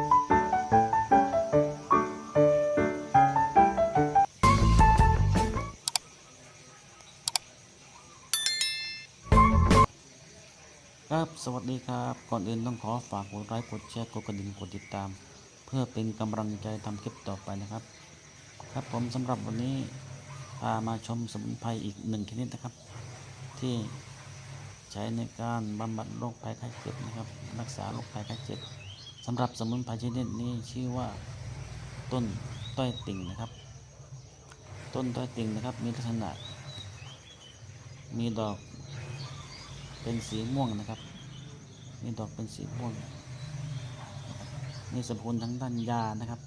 ครับ สวัสดีครับ ก่อนอื่นต้องขอฝากกดไลค์กดแชร์กดกระดิ่งกดติดตาม เพื่อเป็นกำลังใจทำคลิปต่อไปนะครับ ครับผมสำหรับวันนี้พามาชมสมุนไพรอีกหนึ่งชนิดนะครับ ที่ใช้ในการบำบัดโรคภัยไข้เจ็บนะครับ รักษาโรคภัยไข้เจ็บ สำหรับสมุนไพรชนิดนี้ชื่อว่าต้นต้อยติ่งนะครับ ต้นต้อยติ่งนะครับ มีลักษณะ มีดอกเป็นสีม่วงนะครับ มีดอกเป็นสีม่วงมีสรรพคุณทั้งด้านยานะครับ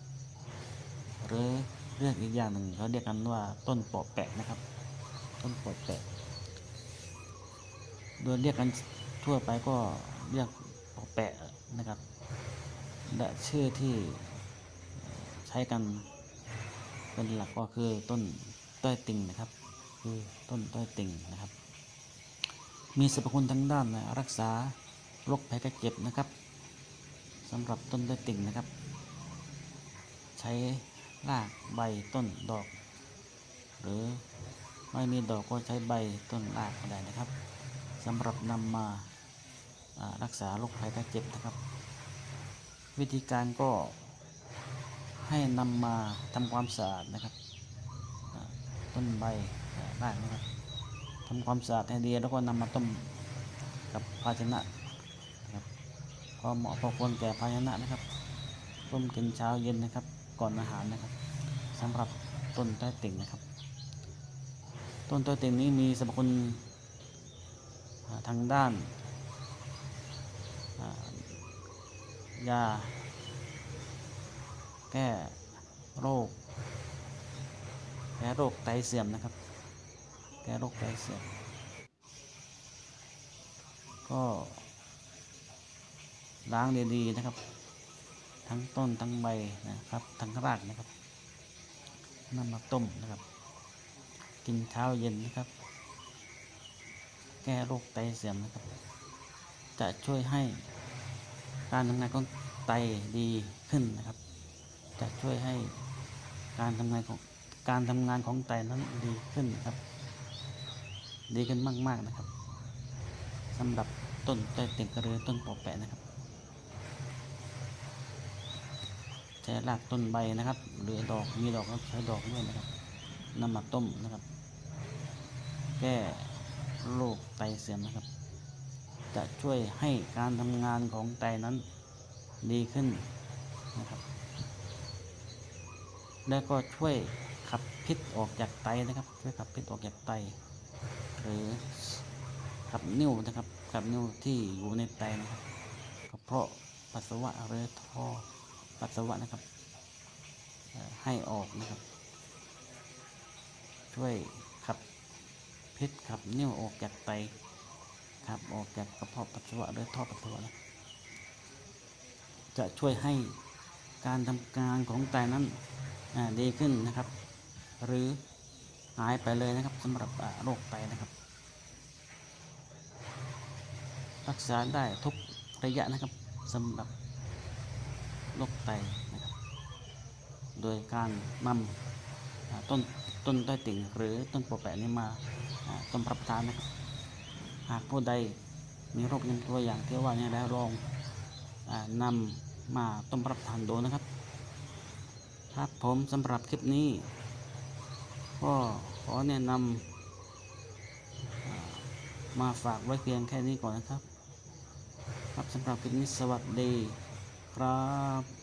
หรือเรียกอีกอย่างหนึ่งเขาเรียกกันว่าต้นปอแปะนะครับ ต้นปอแปะโดยเรียกกันทั่วไปก็เรียกปอแปะนะครับ และชื่อที่ใช้กันเป็นหลักก็คือต้นต้อยติ่งนะครับ คือต้นต้อยติ่งนะครับ มีสรรพคุณทั้งด้านนะรักษาโรคภัยไข้เจ็บนะครับสำหรับต้นต้อยติ่งนะครับ ใช้รากใบต้นดอก หรือไม่มีดอกก็ใช้ใบต้นรากก็ได้นะครับสำหรับนำมาอ่ารักษาโรคภัยไข้เจ็บนะครับ วิธีการก็ให้นำมาทำความสะอาดนะครับต้นใบอ่ารากนะครับทำความสะอาดให้ดีแล้วก็นำมาต้มกับภาชนะนะครับพอเหมาะพอควรแก่ภาชนะนะครับ ต้มกินเช้าเย็นนะครับ ก่อนอาหารนะครับสำหรับต้นต้อยติ่งนะครับ ต้นต้อยติ่งนี้มีสรรพคุณทางด้านอ่า ยา แก้โรคแก้โรคไตเสื่อมนะครับ แก้โรคไตเสื่อม ก็ล้างดีๆนะครับ ทั้งต้นทั้งใบนะครับ ทั้งรากนะครับนำมาต้มนะครับ กินเช้าเย็นนะครับ แก้โรคไตเสื่อมนะครับ จะช่วยให้ การทำงานของไตดีขึ้นนะครับ จะช่วยให้การทำงานของการทำงานของไตนั้นดีขึ้นนะครับ ดีขึ้นมาก ๆนะครับสำหรับต้นไต้ติ่งกระเรือต้นปอแปะนะครับใช้รากต้นใบนะครับ หรือดอกมีดอกก็ใช้ดอกด้วยนะครับนำมาต้มนะครับ แก้โรคไตเสื่อมนะครับ จะช่วยให้การทำงานของไตนั้นดีขึ้นนะครับ แล้วก็ช่วยขับพิษออกจากไตนะครับ ช่วยขับพิษออกจากไต หรือขับนิ่วนะครับขับนิ่วที่อยู่ในไตนะครับกระเพาะปัสสาวะหรือท่อปัสสาวะนะครับ ให้ออกนะครับ ช่วยขับพิษขับนิ่วออกจากไต ขับ ออกจากกระเพาะปัสสาวะหรือท่อปัสสาวะจะช่วยให้การทำงานของไตนั้นดีขึ้นนะครับ หรือหายไปเลยนะครับสำหรับโรคไตนะครับ รักษาได้ทุกระยะนะครับสำหรับโรคไตนะครับ โดยการนำอ่าต้นต้นต้อยติ่งหรือต้นปอแปะนี้มาอ่าต้มรับประทานนะครับ หากผู้ใดมีโรคยังตัวอย่างที่ว่านี้แล้วลองอานำมาต้มรับทานดูนะครับครับผมสำหรับคลิปนี้ ก็ขอแนะนำอ่ามาฝากไว้เพียงแค่นี้ก่อนนะครับ ครับสำหรับคลิปนี้สวัสดีครับ